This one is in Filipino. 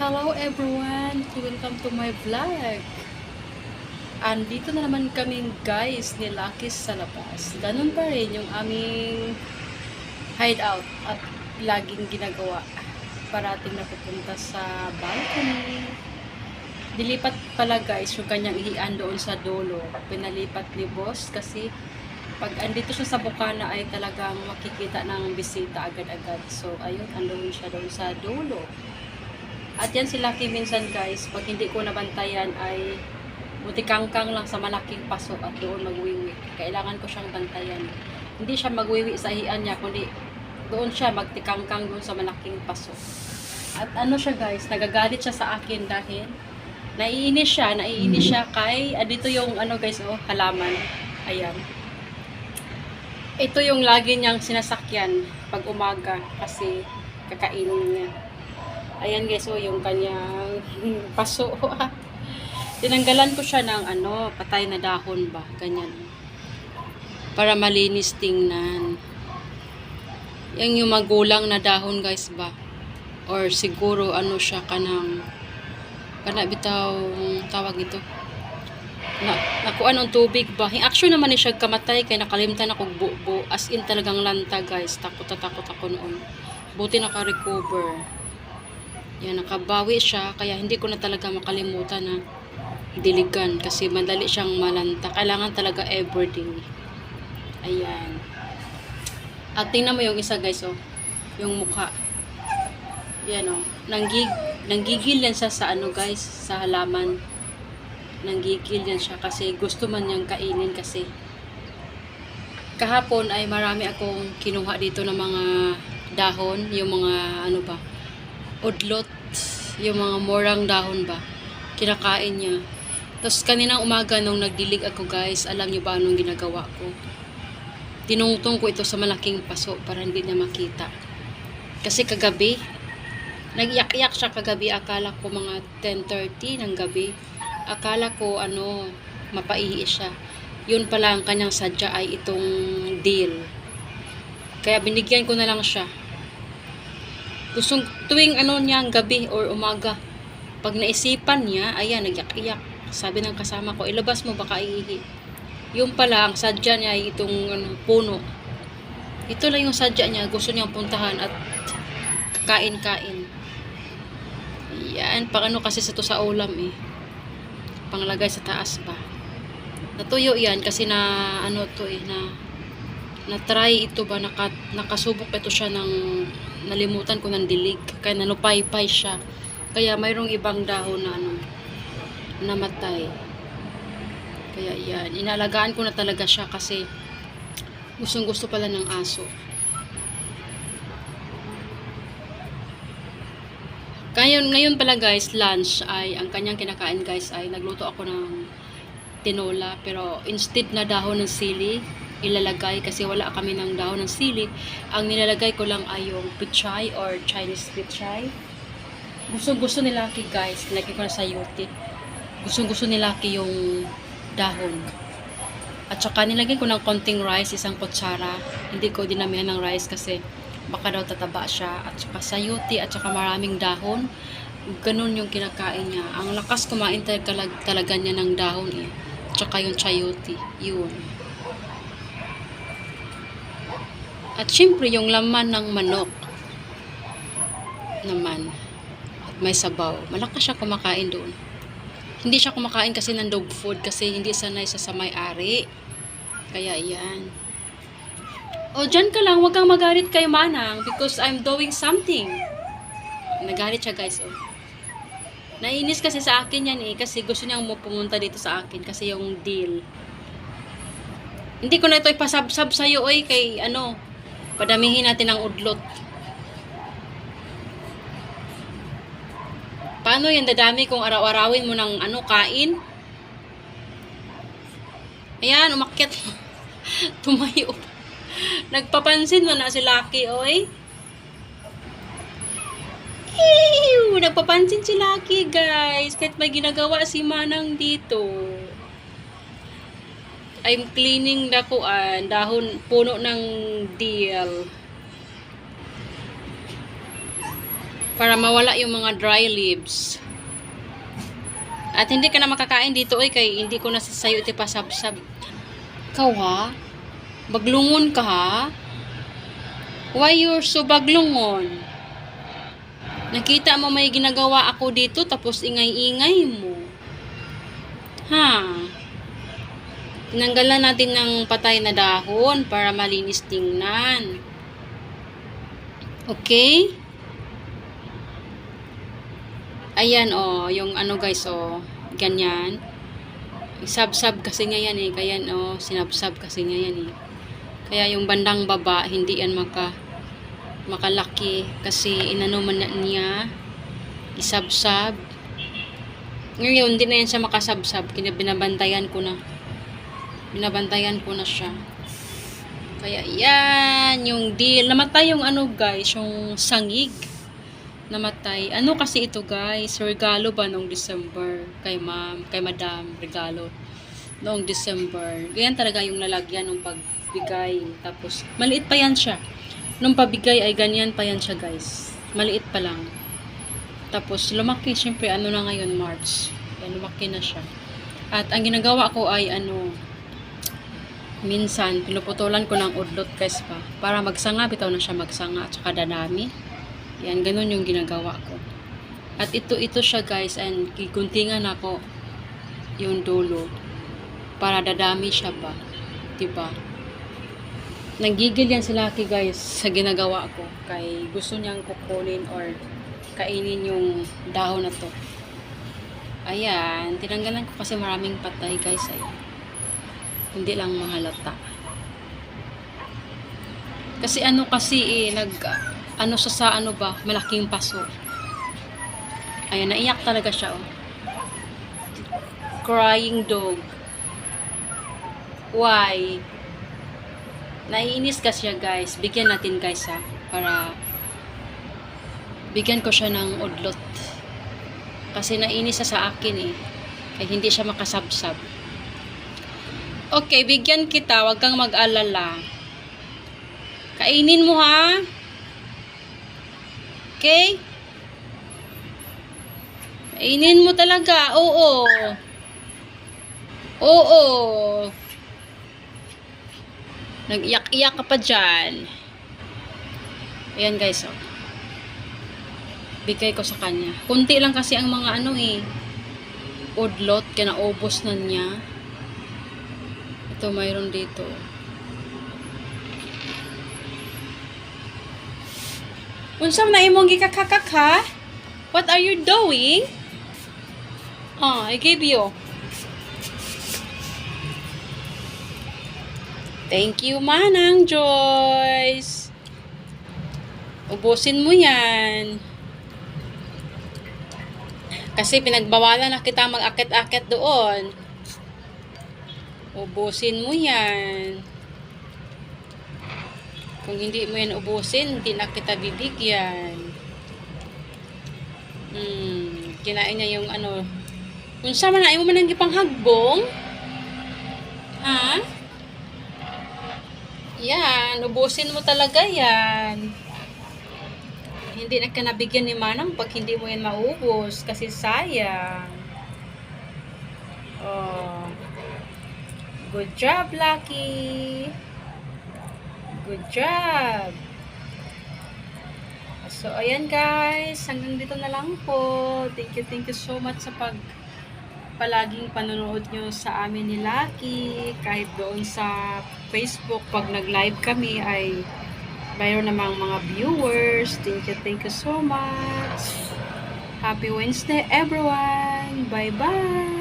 Hello everyone! Welcome to my vlog! Andito na naman kaming guys ni Lakis sa labas. Ganun pa rin yung aming hideout at laging ginagawa. Parating na pupunta sa balcony. Dilipat pala guys yung kanyang ihian doon sa dulo. Pinalipat ni boss kasi pag andito siya sa Bukana ay talagang makikita ng bisita agad-agad. So ayun, andoon siya doon sa dulo. At yan si Lucky minsan guys, pag hindi ko nabantayan ay butikangkang lang sa malaking paso at doon magwiwi. Kailangan ko siyang bantayan. Hindi siya magwiwi sa hiyan niya, kundi doon siya magtikangkang doon sa malaking paso. At ano siya guys, nagagalit siya sa akin dahil naiinis siya, naiinis siya kay, ah, dito yung ano guys, oh, halaman. Ayan. Ito yung lagi niyang sinasakyan pag umaga kasi kakainin niya. Ayan guys, oh, yung kanyang paso. Tinanggalan ko siya ng ano, patay na dahon ba, ganyan. Para malinis tingnan. Yan yung magulang na dahon guys ba. Or siguro ano siya kanang kana bitaw tawag ito. Na, nakuan ang tubig ba? Hing action naman ni siya kamatay kay nakalimtan ako bubo. As in talagang lanta guys. Takot takot ako noon. Buti naka-recover. Yan, nakabawi siya. Kaya hindi ko na talaga makalimutan na diligan. Kasi madali siyang malanta. Kailangan talaga everyday. Ayan. At tingnan mo yung isa guys, oh. Yung mukha. Yan, oh. Nanggig, nanggigil yan siya sa ano guys, sa halaman. Nanggigil yan siya kasi gusto man niyang kainin kasi. Kahapon ay marami akong kinuha dito ng mga dahon, yung mga ano ba, udlot, yung mga morang dahon ba, kinakain niya. Tapos kaninang umaga nung nagdilig ako guys, alam niyo ba anong ginagawa ko? Tinungtong ko ito sa malaking paso para hindi niya makita. Kasi kagabi, nag-iyak-iyak siya kagabi, akala ko mga 10.30 ng gabi. Akala ko ano, mapaihi siya. Yun pala ang kanyang sadya ay itong deal. Kaya binigyan ko na lang siya gustong tuwing ano niya gabi or umaga pag naisipan niya ayan nagyak-iyak. Sabi ng kasama ko ilabas mo baka iihi yung pala ang sadya niya ay itong ano, puno. Ito lang yung sadya niya gusto niyang puntahan at kain-kain yan pang ano kasi sa to sa ulam eh. Panglagay sa taas ba? Natuyo yan kasi na ano to eh na na-try ito ba, naka, nakasubok ito siya ng, nalimutan ko ng dilig, kaya nanupay-pay siya. Kaya mayroong ibang dahon na ano, namatay. Kaya yan, inalagaan ko na talaga siya kasi gustong gusto pala ng aso. Ngayon, ngayon pala guys, lunch ay, ang kanyang kinakain guys ay, nagluto ako ng tinola, pero instead na dahon ng sili, ilalagay kasi wala kami ng dahon ng sili. Ang nilalagay ko lang ay yung pichay or Chinese pichay. Gusto gusto ni Lucky guys, nilagay ko na sa yote. Gusto gusto ni Lucky yung dahon. At saka nilagay ko ng konting rice, isang kutsara. Hindi ko dinamihan ng rice kasi baka daw tataba siya. At saka sayote at saka maraming dahon. Ganun yung kinakain niya. Ang lakas kumain talaga, talaga niya ng dahon eh. At saka yung chayote. Yun. At syempre, yung laman ng manok naman. At may sabaw. Malakas siya kumakain doon. Hindi siya kumakain kasi ng dog food kasi hindi sanay sa sa may-ari. Kaya yan. O, dyan ka lang. Huwag kang magalit kay Manang because I'm doing something. Nagalit siya guys, oh. Nainis kasi sa akin yan eh kasi gusto niyang pumunta dito sa akin kasi yung deal. Hindi ko na ito ipasabsab sa'yo, oy, kay ano, Padamihin natin ang udlot. Paano yan dadami kung araw-arawin mo ng ano, kain? Ayan, umakyat. Tumayo. Nagpapansin mo na si Lucky, oy. Ew! Nagpapansin si Lucky, guys. Kahit may ginagawa si Manang dito. I'm cleaning na kuan, dahon, puno ng deal. Para mawala yung mga dry leaves. At hindi ka na makakain dito oy kay hindi ko na sasayo iti pasabsab. Ikaw ha? Baglungon ka ha? Why you're so baglungon? Nakita mo may ginagawa ako dito tapos ingay-ingay mo. Ha? Tinanggalan natin ng patay na dahon para malinis tingnan. Okay? Ayan oh, yung ano guys oh, ganyan. Sab-sab kasi nga yan eh, kaya oh, sinab-sab kasi nga yan eh. Kaya yung bandang baba, hindi yan maka makalaki kasi inano man niya isabsab ngayon hindi na yan siya makasabsab kina binabantayan ko na binabantayan ko na siya. Kaya yan yung deal. Namatay yung ano guys yung sangig. Namatay. Ano kasi ito guys? Regalo ba nung December? Kay ma'am kay madam regalo. Noong December. Ganyan talaga yung lalagyan ng pagbigay. Tapos maliit pa yan siya. Nung pabigay ay ganyan pa yan siya guys. Maliit pa lang. Tapos lumaki. Syempre ano na ngayon March. Yan lumaki na siya. At ang ginagawa ko ay ano minsan pinuputulan ko ng udlot guys pa para magsanga bitaw na siya magsanga at saka dadami yan ganun yung ginagawa ko at ito ito siya guys and kikuntingan ako yung dulo para dadami siya ba diba Nagigil yan si Lucky guys sa ginagawa ko. Kay gusto niyang kukunin or kainin yung dahon na to. Ayan, tinanggalan ko kasi maraming patay guys ay. Hindi lang mahalata. Kasi ano kasi eh, nag, ano sa sa ano ba, malaking paso. Ayan, naiyak talaga siya oh. Crying dog. Why? Naiinis ka siya guys. Bigyan natin guys ha. Para bigyan ko siya ng udlot. Kasi nainis siya sa akin eh. Kaya hindi siya makasabsab. Okay, bigyan kita. Huwag kang mag-alala. Kainin mo ha. Okay? Kainin mo talaga. Oo. Oo. Nag-iyak-iyak ka pa dyan. Ayan guys, oh. Bigay ko sa kanya. Kunti lang kasi ang mga ano eh. Udlot, kaya naubos na niya. Ito, mayroon dito. Unsam na imong gikakakak ha? What are you doing? Oh, I gave you. Thank you, Manang Joyce. Ubusin mo yan. Kasi pinagbawalan na kita mag-akit-akit doon. Ubusin mo yan. Kung hindi mo yan ubusin, hindi na kita bibigyan. Hmm, kinain niya yung ano. Kung sama na, ayaw mo man ang ipanghagbong? Ha? Yan, ubusin mo talaga yan. Hindi na ka nabigyan ni Manang pag hindi mo yan maubos kasi sayang. Oh. Good job, Lucky. Good job. So, ayan guys. Hanggang dito na lang po. Thank you, thank you so much sa pag palaging panonood nyo sa amin ni Lucky. Kahit doon sa Facebook, pag nag-live kami ay mayroon namang mga viewers. Thank you, thank you so much. Happy Wednesday, everyone. Bye-bye.